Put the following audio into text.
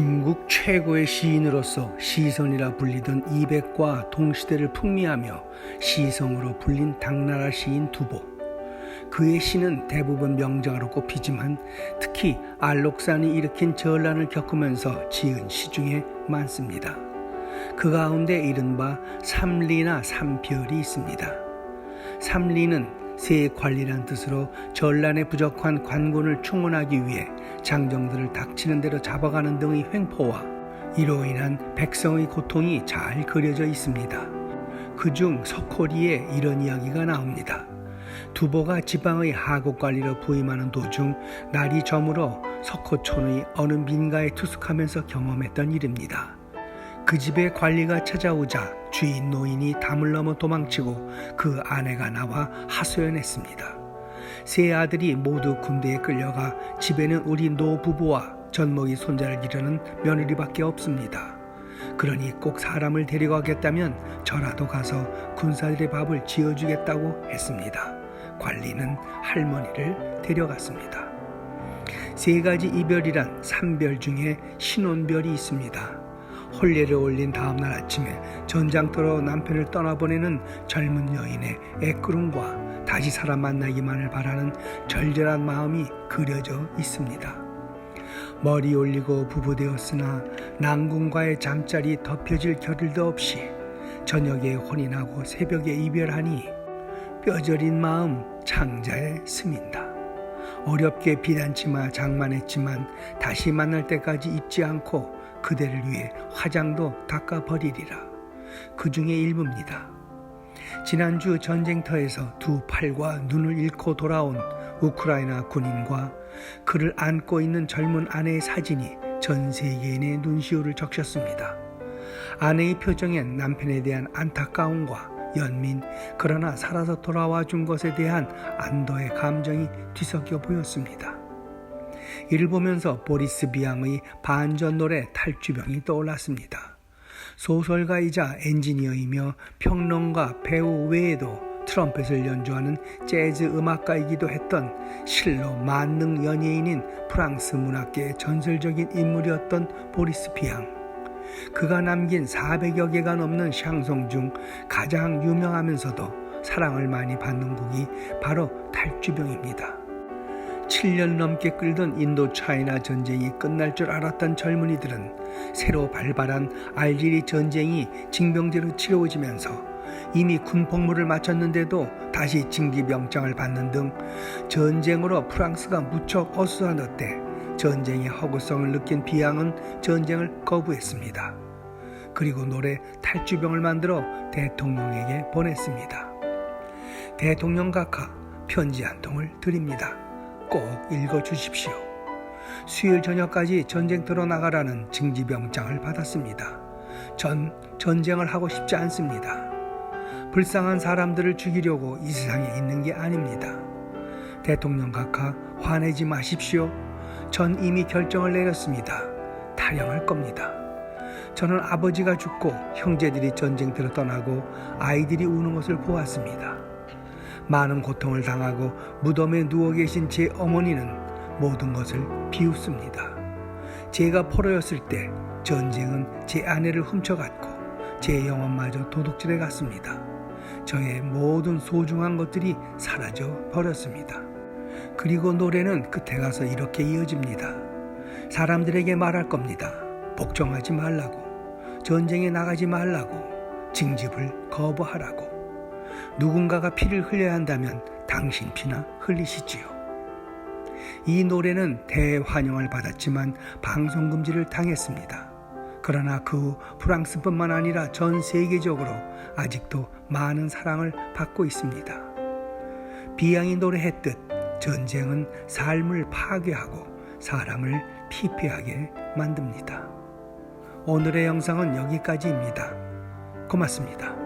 중국 최고의 시인으로서 시선이라 불리던 이백과 동시대를 풍미하며 시성으로 불린 당나라 시인 두보. 그의 시는 대부분 명작으로 꼽히지만 특히 알록산이 일으킨 전란을 겪으면서 지은 시 중에 많습니다. 그 가운데 이른바 삼리나 삼별이 있습니다. 삼리는 새 관리란 뜻으로 전란에 부족한 관군을 충원하기 위해 장정들을 닥치는 대로 잡아가는 등의 횡포와 이로 인한 백성의 고통이 잘 그려져 있습니다. 그중 석호리에 이런 이야기가 나옵니다. 두보가 지방의 하국 관리로 부임하는 도중 날이 저물어 석호촌의 어느 민가에 투숙하면서 경험했던 일입니다. 그 집에 관리가 찾아오자 주인 노인이 담을 넘어 도망치고 그 아내가 나와 하소연했습니다. 세 아들이 모두 군대에 끌려가 집에는 우리 노부부와 젖먹이 손자를 기르는 며느리밖에 없습니다. 그러니 꼭 사람을 데려가겠다면 저라도 가서 군사들의 밥을 지어주겠다고 했습니다. 관리는 할머니를 데려갔습니다. 세 가지 이별이란 삼별 중에 신혼별이 있습니다. 혼례를 올린 다음날 아침에 전장터로 남편을 떠나보내는 젊은 여인의 애끄름과 다시 사람 만나기만을 바라는 절절한 마음이 그려져 있습니다. 머리 올리고 부부되었으나 난궁과의 잠자리 덮여질 겨를도 없이 저녁에 혼이 나고 새벽에 이별하니 뼈저린 마음 창자에 스민다. 어렵게 비단치마 장만했지만 다시 만날 때까지 입지 않고 그대를 위해 화장도 닦아버리리라. 그 중에 일부입니다. 지난주 전쟁터에서 두 팔과 눈을 잃고 돌아온 우크라이나 군인과 그를 안고 있는 젊은 아내의 사진이 전 세계인의 눈시울을 적셨습니다. 아내의 표정엔 남편에 대한 안타까움과 연민, 그러나 살아서 돌아와 준 것에 대한 안도의 감정이 뒤섞여 보였습니다. 이를 보면서 보리스 비앙의 반전 노래 탈주병이 떠올랐습니다. 소설가이자 엔지니어이며 평론가, 배우 외에도 트럼펫을 연주하는 재즈 음악가이기도 했던 실로 만능 연예인인 프랑스 문학계의 전설적인 인물이었던 보리스 비앙. 그가 남긴 400여 개가 넘는 샹송 중 가장 유명하면서도 사랑을 많이 받는 곡이 바로 탈주병입니다. 7년 넘게 끌던 인도 차이나 전쟁이 끝날 줄 알았던 젊은이들은 새로 발발한 알제리 전쟁이 징병제로 치러지면서 이미 군 복무를 마쳤는데도 다시 징기병장을 받는 등 전쟁으로 프랑스가 무척 어수선했대 전쟁의 허구성을 느낀 비앙은 전쟁을 거부했습니다. 그리고 노래 탈주병을 만들어 대통령에게 보냈습니다. 대통령 각하 편지 한 통을 드립니다. 꼭 읽어 주십시오. 수요일 저녁까지 전쟁터로 나가라는 징지병장을 받았습니다. 전 전쟁을 하고 싶지 않습니다. 불쌍한 사람들을 죽이려고 이 세상에 있는 게 아닙니다. 대통령 각하 화내지 마십시오. 전 이미 결정을 내렸습니다. 탈영할 겁니다. 저는 아버지가 죽고 형제들이 전쟁터로 떠나고 아이들이 우는 것을 보았습니다. 많은 고통을 당하고 무덤에 누워 계신 제 어머니는 모든 것을 비웃습니다. 제가 포로였을 때 전쟁은 제 아내를 훔쳐갔고 제 영혼마저 도둑질해 갔습니다. 저의 모든 소중한 것들이 사라져 버렸습니다. 그리고 노래는 끝에 가서 이렇게 이어집니다. 사람들에게 말할 겁니다. 복종하지 말라고. 전쟁에 나가지 말라고. 징집을 거부하라고. 누군가가 피를 흘려야 한다면 당신 피나 흘리시지요. 이 노래는 대환영을 받았지만 방송 금지를 당했습니다. 그러나 그 후 프랑스뿐만 아니라 전 세계적으로 아직도 많은 사랑을 받고 있습니다. 비양이 노래했듯 전쟁은 삶을 파괴하고 사람을 피폐하게 만듭니다. 오늘의 영상은 여기까지입니다. 고맙습니다.